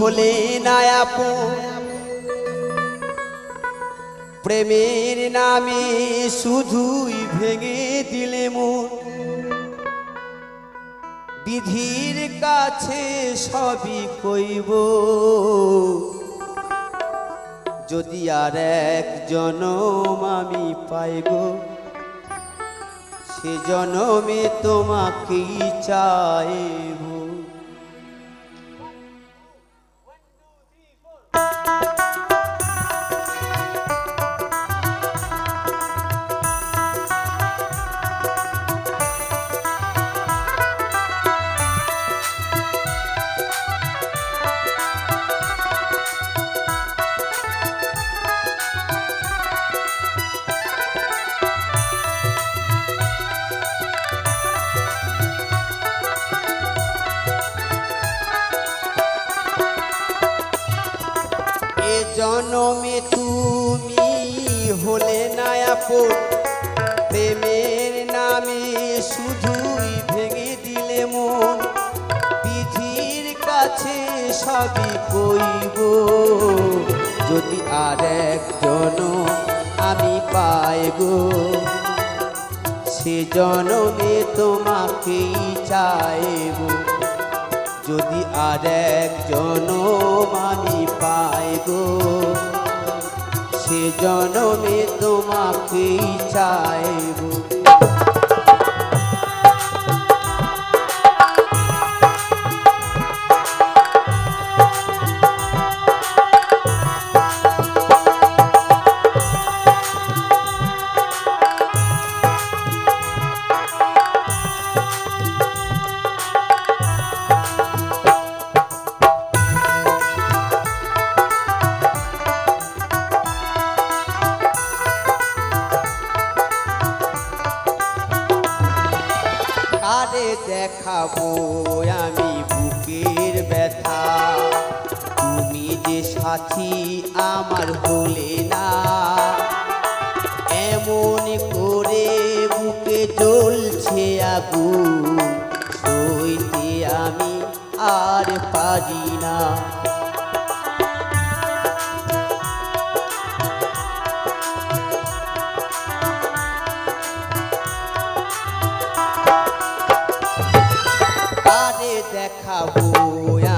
হলে নায়াপ প্রেমের নামে শুধুই ভেঙে দিলে মন। বিধির কাছে সবই কইব। যদি আর এক জনম আমি পাইব, সে জনমে তোমাকেই চাইব। জনমে তুমি হলে নায়াপন প্রেমের নামে শুধুই ভেঙে দিলে মন। বিধির কাছে সবই কইব। যদি আর একজন আমি পাই গো, সে জনমে তোমাকেই চাইব। যদি আর এক একজন আমি পাই গো সে জনমে তোমাকেই চাইব। দেখাবো আমি বুকের ব্যথা। তুমি যে সাথী আমার হলে না। এমন করে বুকে জ্বলছে আগুন, সইতে আমি আর পারি না। দেখাবো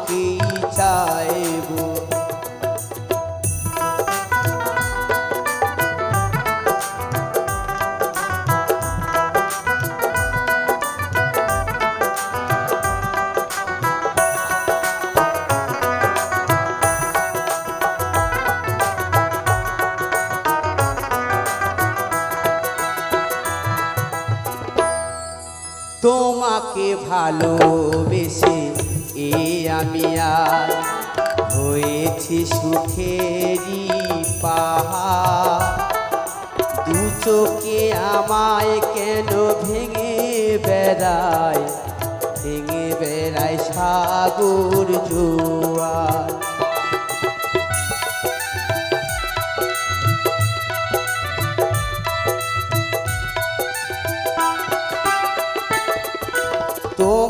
তোমাকেই চাইব? তোমাকে ভালোবেসে এ আমি হয়েছি সুখেরই পাহাড়। দু চোখে আমায় কেন ভেঙে বেড়ায়? ভেঙে বেড়ায় সাগর জোয়ার।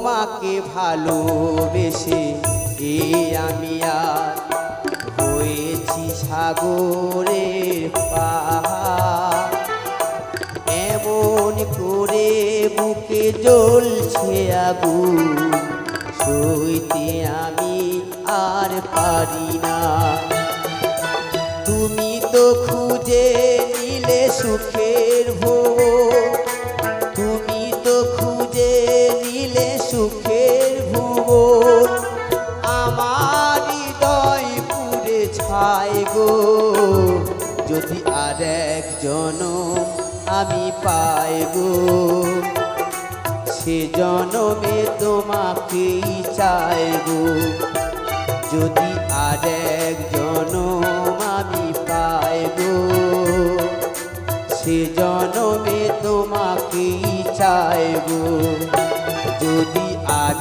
তোমাকে ভালোবেসে এ আমি আর হয়েছি সাগরের পাহাড়। এমন করে বুকে জ্বলছে আগুন, সইতে আমি আর পারি না। তুমি তো খুঁজে নিলে সুখে পুরে গো। যদি আর এক জনম আমি পাই গো, সে জনমে তোমাকেই চাই গো। যদি আর এক জনম আমি পাই গো, সে জনমে তোমাকেই চাইব যদি আর